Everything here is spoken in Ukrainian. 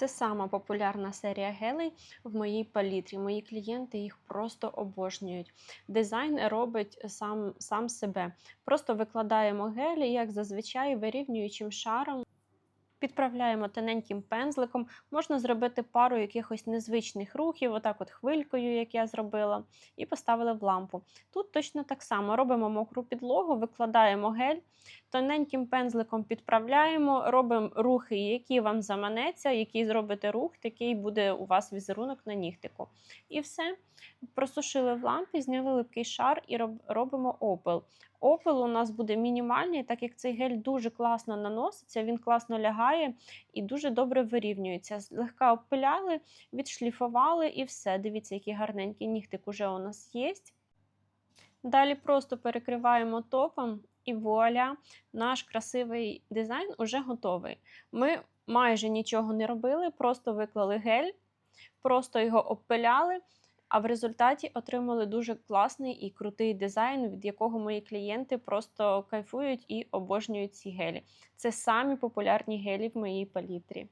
Це сама популярна серія гелей в моїй палітрі. Мої клієнти їх просто обожнюють. Дизайн робить сам, сам себе. Просто викладаємо гелі, як зазвичай, вирівнюючим шаром. Підправляємо тоненьким пензликом, можна зробити пару якихось незвичних рухів, отак от хвилькою, як я зробила, і поставили в лампу. Тут точно так само робимо мокру підлогу, викладаємо гель, тоненьким пензликом підправляємо, робимо рухи, які вам заманеться, який зробите рух, такий буде у вас візерунок на нігтику. І все. Просушили в лампі, зняли липкий шар і робимо опил. Опил у нас буде мінімальний, так як цей гель дуже класно наноситься, він класно лягає і дуже добре вирівнюється. Злегка обпиляли, відшліфували і все. Дивіться, який гарненький нігтик уже у нас є. Далі просто перекриваємо топом, і вуаля, наш красивий дизайн уже готовий. Ми майже нічого не робили, просто виклали гель, просто його обпиляли. А в результаті отримали дуже класний і крутий дизайн, від якого мої клієнти просто кайфують і обожнюють ці гелі. Це самі популярні гелі в моїй палітрі.